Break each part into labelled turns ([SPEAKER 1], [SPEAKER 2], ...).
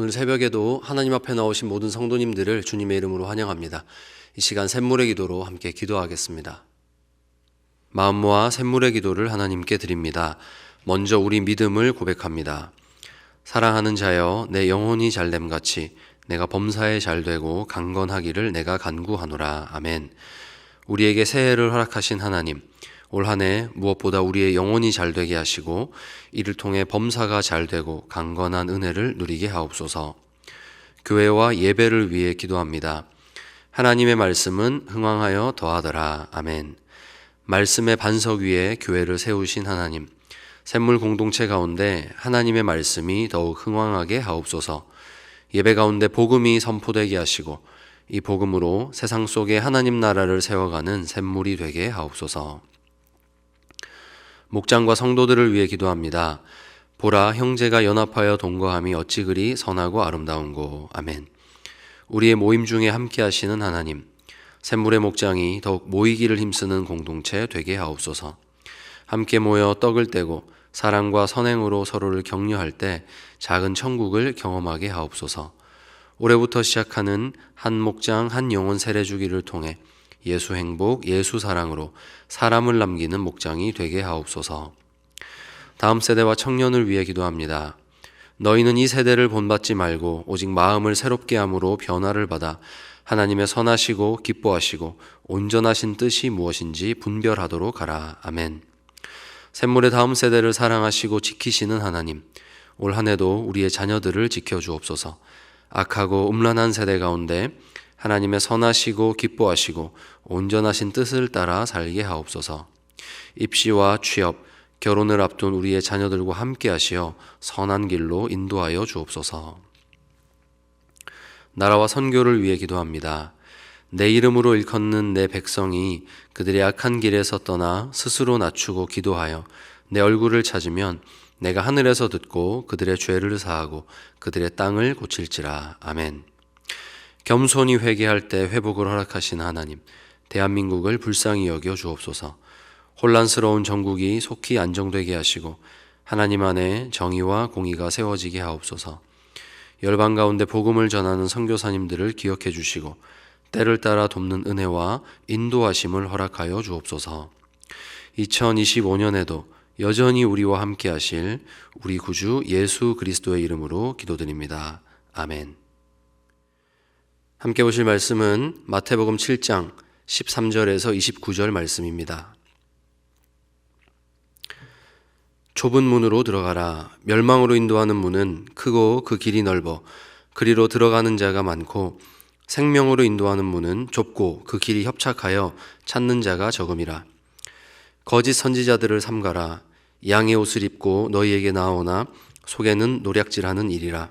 [SPEAKER 1] 오늘 새벽에도 하나님 앞에 나오신 모든 성도님들을 주님의 이름으로 환영합니다. 이 시간 샘물의 기도로 함께 기도하겠습니다. 마음 모아 샘물의 기도를 하나님께 드립니다. 먼저 우리 믿음을 고백합니다. 사랑하는 자여 내 영혼이 잘됨 같이 내가 범사에 잘되고 강건하기를 내가 간구하노라. 아멘. 우리에게 새해를 허락하신 하나님 올 한 해 무엇보다 우리의 영혼이 잘 되게 하시고 이를 통해 범사가 잘 되고 강건한 은혜를 누리게 하옵소서. 교회와 예배를 위해 기도합니다. 하나님의 말씀은 흥왕하여 더하더라. 아멘. 말씀의 반석 위에 교회를 세우신 하나님. 샘물 공동체 가운데 하나님의 말씀이 더욱 흥왕하게 하옵소서. 예배 가운데 복음이 선포되게 하시고 이 복음으로 세상 속에 하나님 나라를 세워가는 샘물이 되게 하옵소서. 목장과 성도들을 위해 기도합니다. 보라 형제가 연합하여 동거함이 어찌 그리 선하고 아름다운고 아멘. 우리의 모임 중에 함께 하시는 하나님 샘물의 목장이 더욱 모이기를 힘쓰는 공동체 되게 하옵소서. 함께 모여 떡을 떼고 사랑과 선행으로 서로를 격려할 때 작은 천국을 경험하게 하옵소서. 올해부터 시작하는 한 목장 한 영혼 세례주기를 통해 예수 행복, 예수 사랑으로 사람을 남기는 목장이 되게 하옵소서. 다음 세대와 청년을 위해 기도합니다. 너희는 이 세대를 본받지 말고 오직 마음을 새롭게 함으로 변화를 받아 하나님의 선하시고 기뻐하시고 온전하신 뜻이 무엇인지 분별하도록 하라. 아멘. 샘물의 다음 세대를 사랑하시고 지키시는 하나님, 올 한 해도 우리의 자녀들을 지켜주옵소서. 악하고 음란한 세대 가운데 하나님의 선하시고 기뻐하시고 온전하신 뜻을 따라 살게 하옵소서. 입시와 취업, 결혼을 앞둔 우리의 자녀들과 함께 하시어 선한 길로 인도하여 주옵소서. 나라와 선교를 위해 기도합니다. 내 이름으로 일컫는 내 백성이 그들의 악한 길에서 떠나 스스로 낮추고 기도하여 내 얼굴을 찾으면 내가 하늘에서 듣고 그들의 죄를 사하고 그들의 땅을 고칠지라. 아멘. 겸손히 회개할 때 회복을 허락하신 하나님, 대한민국을 불쌍히 여겨 주옵소서. 혼란스러운 전국이 속히 안정되게 하시고 하나님 안에 정의와 공의가 세워지게 하옵소서. 열방 가운데 복음을 전하는 선교사님들을 기억해 주시고 때를 따라 돕는 은혜와 인도하심을 허락하여 주옵소서. 2025년에도 여전히 우리와 함께 하실 우리 구주 예수 그리스도의 이름으로 기도드립니다. 아멘. 함께 보실 말씀은 마태복음 7장 13절에서 29절 말씀입니다. 좁은 문으로 들어가라. 멸망으로 인도하는 문은 크고 그 길이 넓어 그리로 들어가는 자가 많고 생명으로 인도하는 문은 좁고 그 길이 협착하여 찾는 자가 적음이라. 거짓 선지자들을 삼가라. 양의 옷을 입고 너희에게 나오나 속에는 노략질하는 일이라.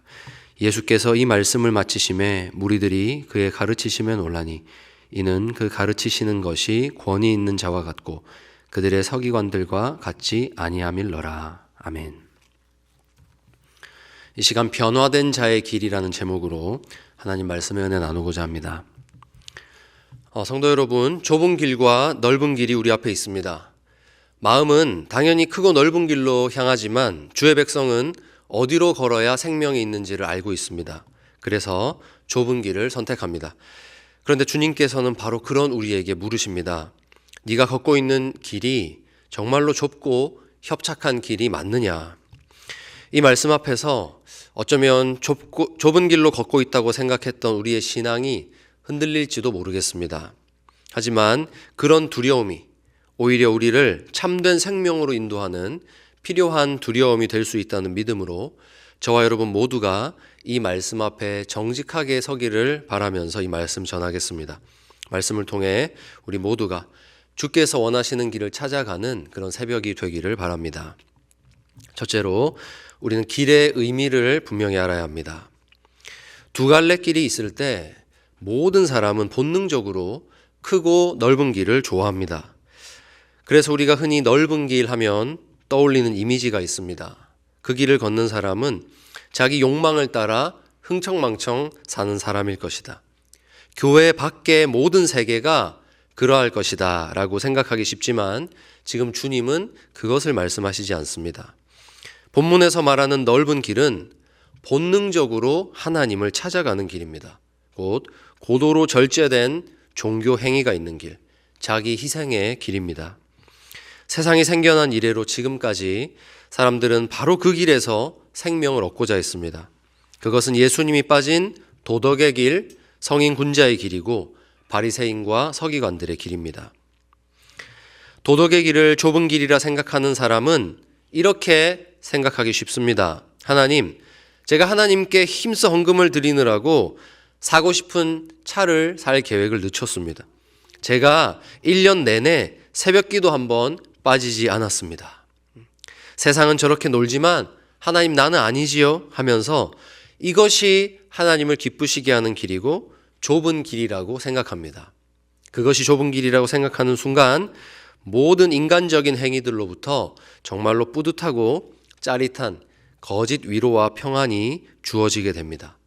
[SPEAKER 1] 예수께서 이 말씀을 마치심에 무리들이 그의 가르치심에 놀라니 이는 그 가르치시는 것이 권위 있는 자와 같고 그들의 서기관들과 같이 아니함일러라. 아멘. 이 시간 변화된 자의 길이라는 제목으로 하나님 말씀의 은혜 나누고자 합니다. 어, 성도 여러분, 좁은 길과 넓은 길이 우리 앞에 있습니다. 마음은 당연히 크고 넓은 길로 향하지만 주의 백성은 어디로 걸어야 생명이 있는지를 알고 있습니다. 그래서 좁은 길을 선택합니다. 그런데 주님께서는 바로 그런 우리에게 물으십니다. 네가 걷고 있는 길이 정말로 좁고 협착한 길이 맞느냐? 이 말씀 앞에서 어쩌면 좁고, 좁은 길로 걷고 있다고 생각했던 우리의 신앙이 흔들릴지도 모르겠습니다. 하지만 그런 두려움이 오히려 우리를 참된 생명으로 인도하는 필요한 두려움이 될 수 있다는 믿음으로 저와 여러분 모두가 이 말씀 앞에 정직하게 서기를 바라면서 이 말씀 전하겠습니다. 말씀을 통해 우리 모두가 주께서 원하시는 길을 찾아가는 그런 새벽이 되기를 바랍니다. 첫째로 우리는 길의 의미를 분명히 알아야 합니다. 두 갈래 길이 있을 때 모든 사람은 본능적으로 크고 넓은 길을 좋아합니다. 그래서 우리가 흔히 넓은 길 하면 떠올리는 이미지가 있습니다. 그 길을 걷는 사람은 자기 욕망을 따라 흥청망청 사는 사람일 것이다. 교회 밖의 모든 세계가 그러할 것이다 라고 생각하기 쉽지만 지금 주님은 그것을 말씀하시지 않습니다. 본문에서 말하는 넓은 길은 본능적으로 하나님을 찾아가는 길입니다. 곧 고도로 절제된 종교 행위가 있는 길, 자기 희생의 길입니다. 세상이 생겨난 이래로 지금까지 사람들은 바로 그 길에서 생명을 얻고자 했습니다. 그것은 예수님이 빠진 도덕의 길, 성인 군자의 길이고 바리새인과 서기관들의 길입니다. 도덕의 길을 좁은 길이라 생각하는 사람은 이렇게 생각하기 쉽습니다. 하나님, 제가 하나님께 힘써 헌금을 드리느라고 사고 싶은 차를 살 계획을 늦췄습니다. 제가 1년 내내 새벽 기도 한번 빠지지 않았습니다. 세상은 저렇게 놀지만 하나님 나는 아니지요 하면서 이것이 하나님을 기쁘시게 하는 길이고 좁은 길이라고 생각합니다. 그것이 좁은 길이라고 생각하는 순간 모든 인간적인 행위들로부터 정말로 뿌듯하고 짜릿한 거짓 위로와 평안이 주어지게 됩니다.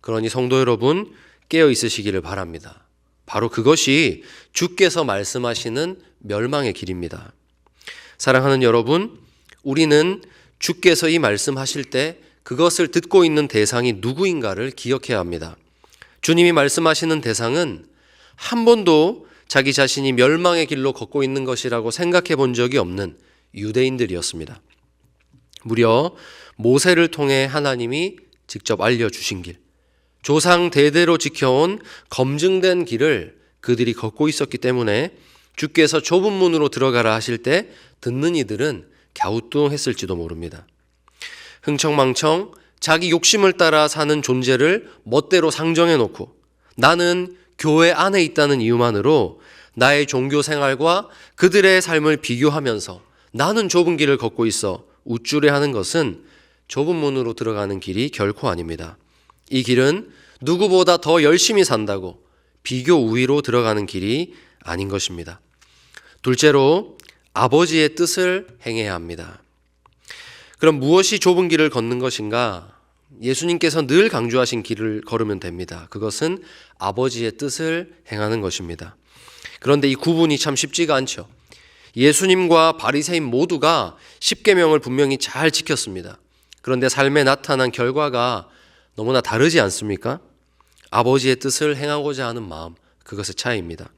[SPEAKER 1] 그러니 성도 여러분 깨어 있으시기를 바랍니다. 바로 그것이 주께서 말씀하시는 멸망의 길입니다. 사랑하는 여러분, 우리는 주께서 이 말씀하실 때 그것을 듣고 있는 대상이 누구인가를 기억해야 합니다. 주님이 말씀하시는 대상은 한 번도 자기 자신이 멸망의 길로 걷고 있는 것이라고 생각해 본 적이 없는 유대인들이었습니다. 무려 모세를 통해 하나님이 직접 알려주신 길, 조상 대대로 지켜온 검증된 길을 그들이 걷고 있었기 때문에 주께서 좁은 문으로 들어가라 하실 때 듣는 이들은 갸우뚱했을지도 모릅니다. 흥청망청 자기 욕심을 따라 사는 존재를 멋대로 상정해 놓고 나는 교회 안에 있다는 이유만으로 나의 종교 생활과 그들의 삶을 비교하면서 나는 좁은 길을 걷고 있어 우쭐해 하는 것은 좁은 문으로 들어가는 길이 결코 아닙니다. 이 길은 누구보다 더 열심히 산다고 비교 우위로 들어가는 길이 아닌 것입니다. 둘째로 아버지의 뜻을 행해야 합니다. 그럼 무엇이 좁은 길을 걷는 것인가? 예수님께서 늘 강조하신 길을 걸으면 됩니다. 그것은 아버지의 뜻을 행하는 것입니다. 그런데 이 구분이 참 쉽지가 않죠. 예수님과 바리새인 모두가 십계명을 분명히 잘 지켰습니다. 그런데 삶에 나타난 결과가 너무나 다르지 않습니까? 아버지의 뜻을 행하고자 하는 마음, 그것의 차이입니다.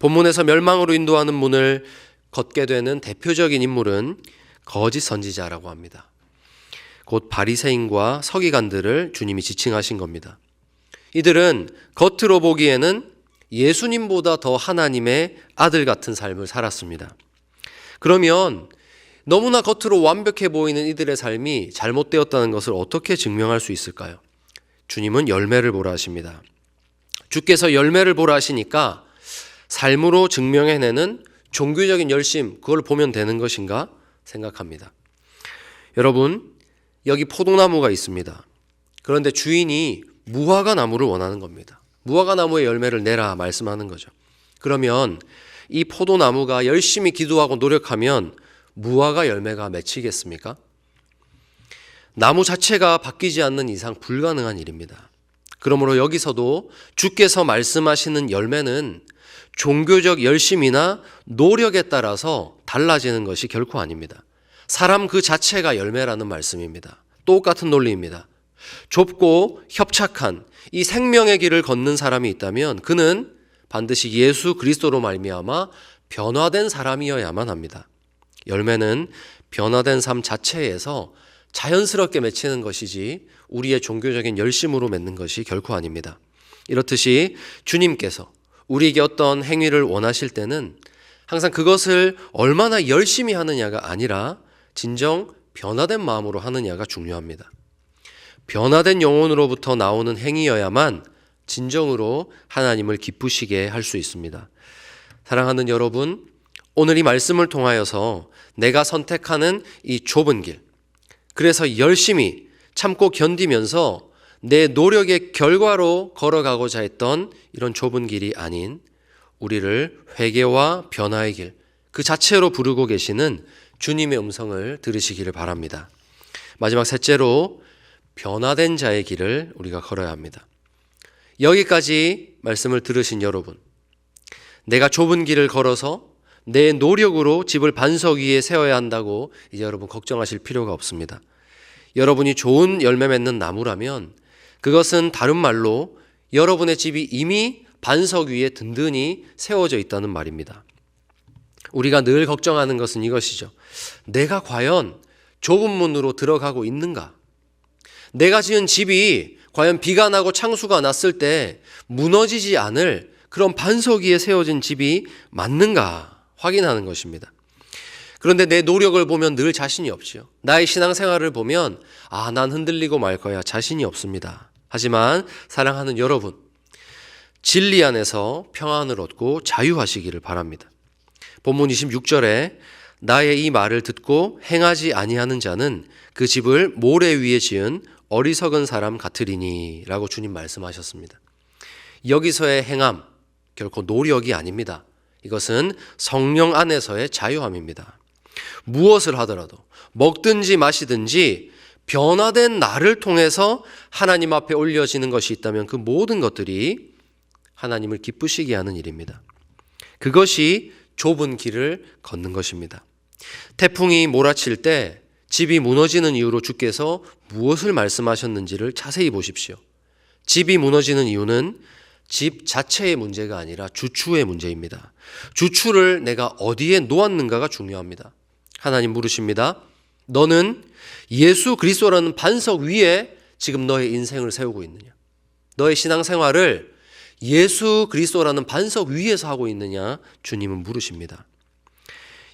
[SPEAKER 1] 본문에서 멸망으로 인도하는 문을 걷게 되는 대표적인 인물은 거짓 선지자라고 합니다. 곧 바리새인과 서기관들을 주님이 지칭하신 겁니다. 이들은 겉으로 보기에는 예수님보다 더 하나님의 아들 같은 삶을 살았습니다. 그러면 너무나 겉으로 완벽해 보이는 이들의 삶이 잘못되었다는 것을 어떻게 증명할 수 있을까요? 주님은 열매를 보라 하십니다. 주께서 열매를 보라 하시니까 삶으로 증명해내는 종교적인 열심, 그걸 보면 되는 것인가 생각합니다. 여러분, 여기 포도나무가 있습니다. 그런데 주인이 무화과 나무를 원하는 겁니다. 무화과 나무의 열매를 내라 말씀하는 거죠. 그러면 이 포도나무가 열심히 기도하고 노력하면 무화과 열매가 맺히겠습니까? 나무 자체가 바뀌지 않는 이상 불가능한 일입니다. 그러므로 여기서도 주께서 말씀하시는 열매는 종교적 열심이나 노력에 따라서 달라지는 것이 결코 아닙니다. 사람 그 자체가 열매라는 말씀입니다. 똑같은 논리입니다. 좁고 협착한 이 생명의 길을 걷는 사람이 있다면 그는 반드시 예수 그리스도로 말미암아 변화된 사람이어야만 합니다. 열매는 변화된 삶 자체에서 자연스럽게 맺히는 것이지 우리의 종교적인 열심으로 맺는 것이 결코 아닙니다. 이렇듯이 주님께서 우리에게 어떤 행위를 원하실 때는 항상 그것을 얼마나 열심히 하느냐가 아니라 진정 변화된 마음으로 하느냐가 중요합니다. 변화된 영혼으로부터 나오는 행위여야만 진정으로 하나님을 기쁘시게 할 수 있습니다. 사랑하는 여러분, 오늘 이 말씀을 통하여서 내가 선택하는 이 좁은 길, 그래서 열심히 참고 견디면서 내 노력의 결과로 걸어가고자 했던 이런 좁은 길이 아닌 우리를 회개와 변화의 길, 그 자체로 부르고 계시는 주님의 음성을 들으시기를 바랍니다. 마지막 셋째로 변화된 자의 길을 우리가 걸어야 합니다. 여기까지 말씀을 들으신 여러분, 내가 좁은 길을 걸어서 내 노력으로 집을 반석 위에 세워야 한다고 이제 여러분 걱정하실 필요가 없습니다. 여러분이 좋은 열매 맺는 나무라면 그것은 다른 말로 여러분의 집이 이미 반석 위에 든든히 세워져 있다는 말입니다. 우리가 늘 걱정하는 것은 이것이죠. 내가 과연 좁은 문으로 들어가고 있는가? 내가 지은 집이 과연 비가 나고 창수가 났을 때 무너지지 않을 그런 반석 위에 세워진 집이 맞는가 확인하는 것입니다. 그런데 내 노력을 보면 늘 자신이 없지요. 나의 신앙생활을 보면 아, 난 흔들리고 말 거야. 자신이 없습니다. 하지만 사랑하는 여러분, 진리 안에서 평안을 얻고 자유하시기를 바랍니다. 본문 26절에 나의 이 말을 듣고 행하지 아니하는 자는 그 집을 모래 위에 지은 어리석은 사람 같으리니라고 주님 말씀하셨습니다. 여기서의 행함 결코 노력이 아닙니다. 이것은 성령 안에서의 자유함입니다. 무엇을 하더라도 먹든지 마시든지 변화된 나를 통해서 하나님 앞에 올려지는 것이 있다면 그 모든 것들이 하나님을 기쁘시게 하는 일입니다. 그것이 좁은 길을 걷는 것입니다. 태풍이 몰아칠 때 집이 무너지는 이유로 주께서 무엇을 말씀하셨는지를 자세히 보십시오. 집이 무너지는 이유는 집 자체의 문제가 아니라 주추의 문제입니다. 주추를 내가 어디에 놓았는가가 중요합니다. 하나님 물으십니다. 너는 예수 그리스도라는 반석 위에 지금 너의 인생을 세우고 있느냐? 너의 신앙생활을 예수 그리스도라는 반석 위에서 하고 있느냐? 주님은 물으십니다.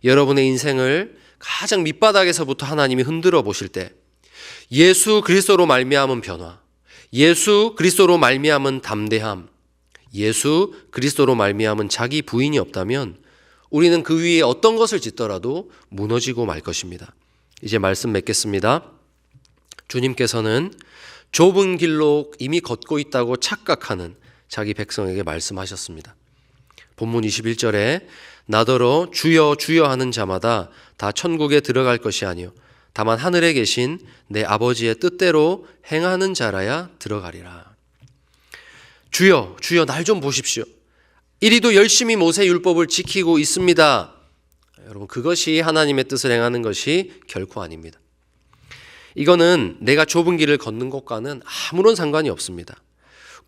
[SPEAKER 1] 여러분의 인생을 가장 밑바닥에서부터 하나님이 흔들어 보실 때 예수 그리스도로 말미암은 변화, 예수 그리스도로 말미암은 담대함, 예수 그리스도로 말미암은 자기 부인이 없다면 우리는 그 위에 어떤 것을 짓더라도 무너지고 말 것입니다. 이제 말씀 맺겠습니다. 주님께서는 좁은 길로 이미 걷고 있다고 착각하는 자기 백성에게 말씀하셨습니다. 본문 21절에 나더러 주여 주여 하는 자마다 다 천국에 들어갈 것이 아니요 다만 하늘에 계신 내 아버지의 뜻대로 행하는 자라야 들어가리라. 주여 주여 날 좀 보십시오. 이리도 열심히 모세 율법을 지키고 있습니다. 여러분 그것이 하나님의 뜻을 행하는 것이 결코 아닙니다. 이거는 내가 좁은 길을 걷는 것과는 아무런 상관이 없습니다.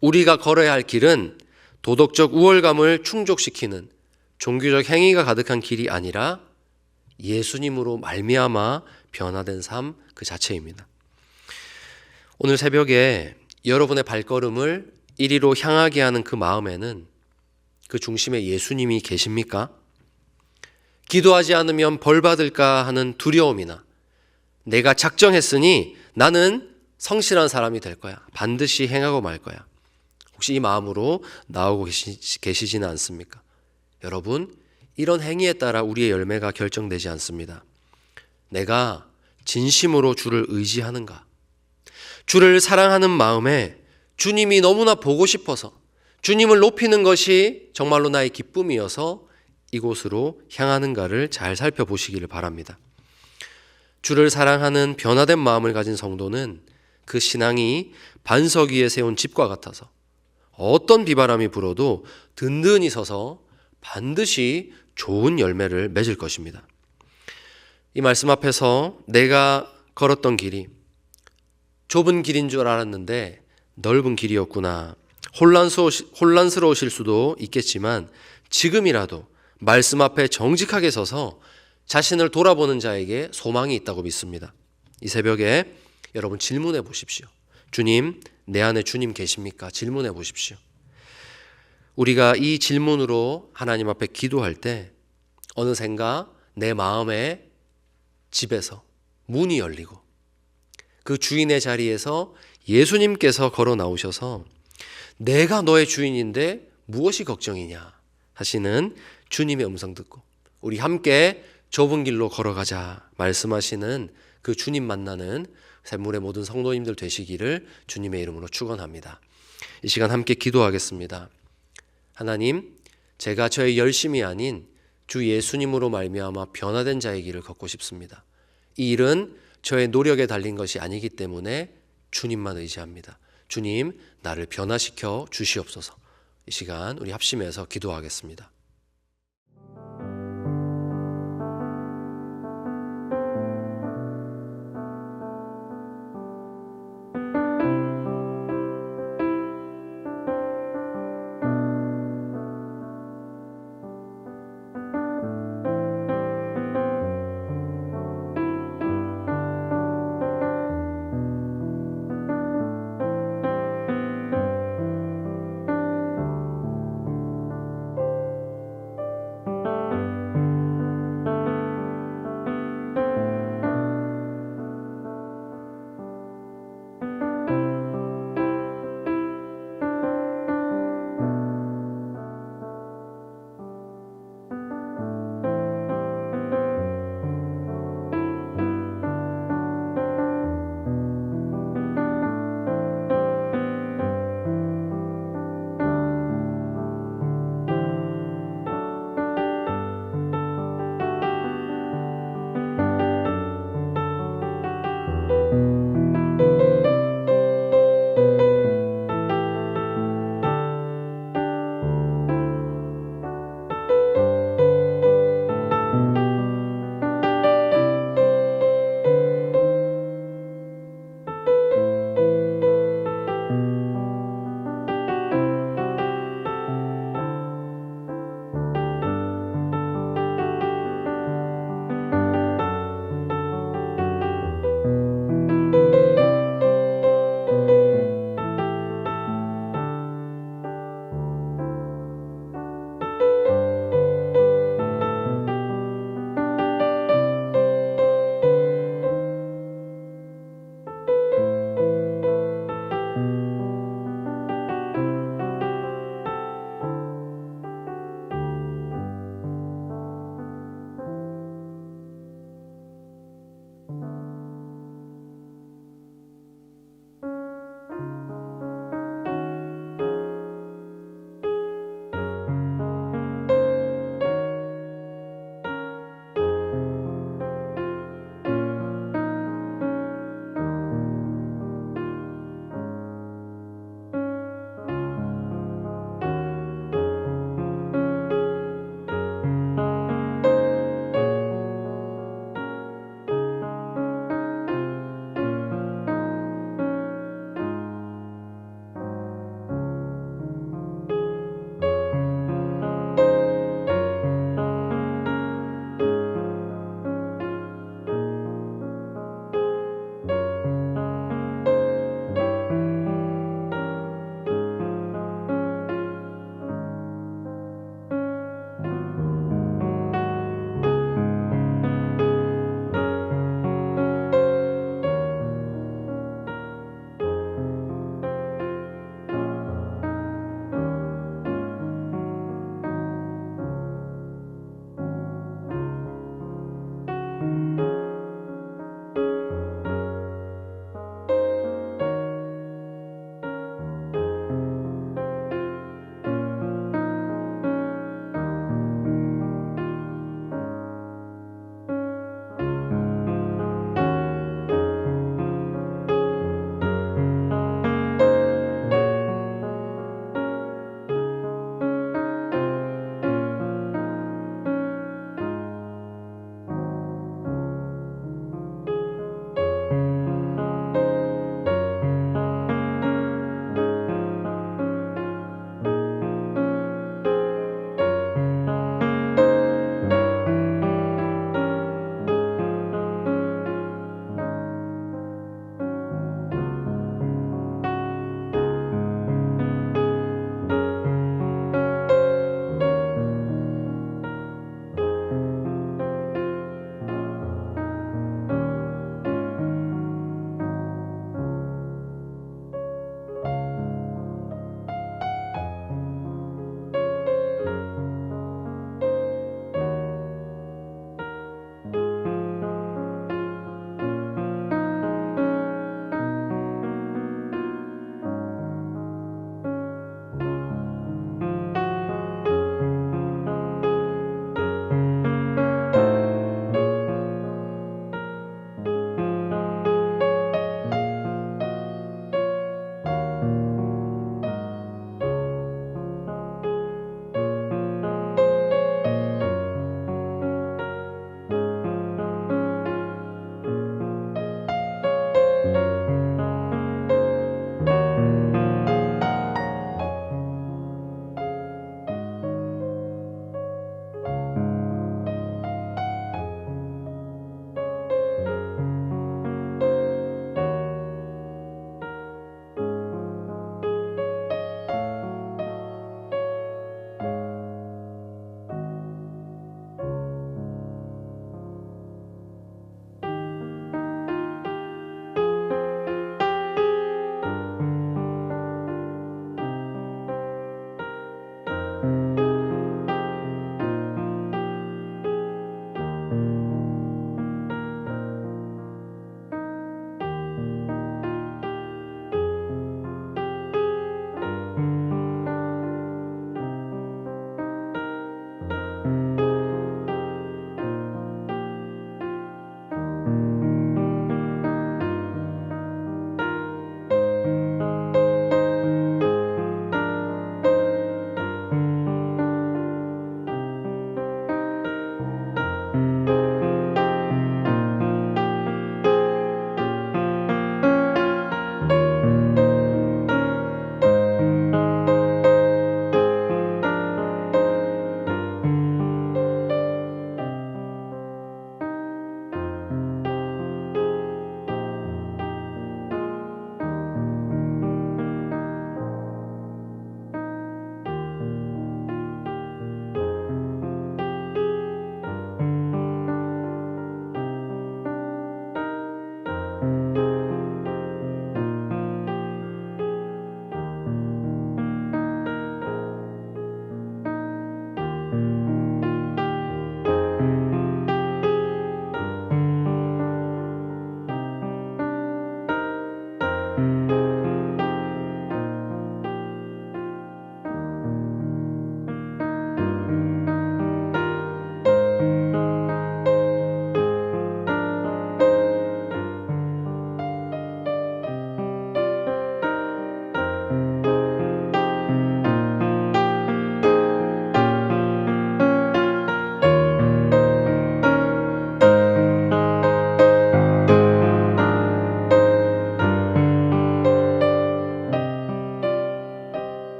[SPEAKER 1] 우리가 걸어야 할 길은 도덕적 우월감을 충족시키는 종교적 행위가 가득한 길이 아니라 예수님으로 말미암아 변화된 삶 그 자체입니다. 오늘 새벽에 여러분의 발걸음을 이리로 향하게 하는 그 마음에는 그 중심에 예수님이 계십니까? 기도하지 않으면 벌 받을까 하는 두려움이나 내가 작정했으니 나는 성실한 사람이 될 거야. 반드시 행하고 말 거야. 혹시 이 마음으로 나오고 계시, 계시지는 않습니까? 여러분, 이런 행위에 따라 우리의 열매가 결정되지 않습니다. 내가 진심으로 주를 의지하는가? 주를 사랑하는 마음에 주님이 너무나 보고 싶어서 주님을 높이는 것이 정말로 나의 기쁨이어서 이곳으로 향하는가를 잘 살펴보시기를 바랍니다. 주를 사랑하는 변화된 마음을 가진 성도는 그 신앙이 반석 위에 세운 집과 같아서 어떤 비바람이 불어도 든든히 서서 반드시 좋은 열매를 맺을 것입니다. 이 말씀 앞에서 내가 걸었던 길이 좁은 길인 줄 알았는데 넓은 길이었구나. 혼란스러우실 수도 있겠지만 지금이라도 말씀 앞에 정직하게 서서 자신을 돌아보는 자에게 소망이 있다고 믿습니다. 이 새벽에 여러분 질문해 보십시오. 주님, 내 안에 주님 계십니까? 질문해 보십시오. 우리가 이 질문으로 하나님 앞에 기도할 때 어느샌가 내 마음의 집에서 문이 열리고 그 주인의 자리에서 예수님께서 걸어 나오셔서 내가 너의 주인인데 무엇이 걱정이냐 하시는 주님의 음성 듣고 우리 함께 좁은 길로 걸어가자 말씀하시는 그 주님 만나는 샘물의 모든 성도님들 되시기를 주님의 이름으로 축원합니다. 이 시간 함께 기도하겠습니다. 하나님, 제가 저의 열심이 아닌 주 예수님으로 말미암아 변화된 자의 길을 걷고 싶습니다. 이 일은 저의 노력에 달린 것이 아니기 때문에 주님만 의지합니다. 주님, 나를 변화시켜 주시옵소서. 이 시간 우리 합심해서 기도하겠습니다.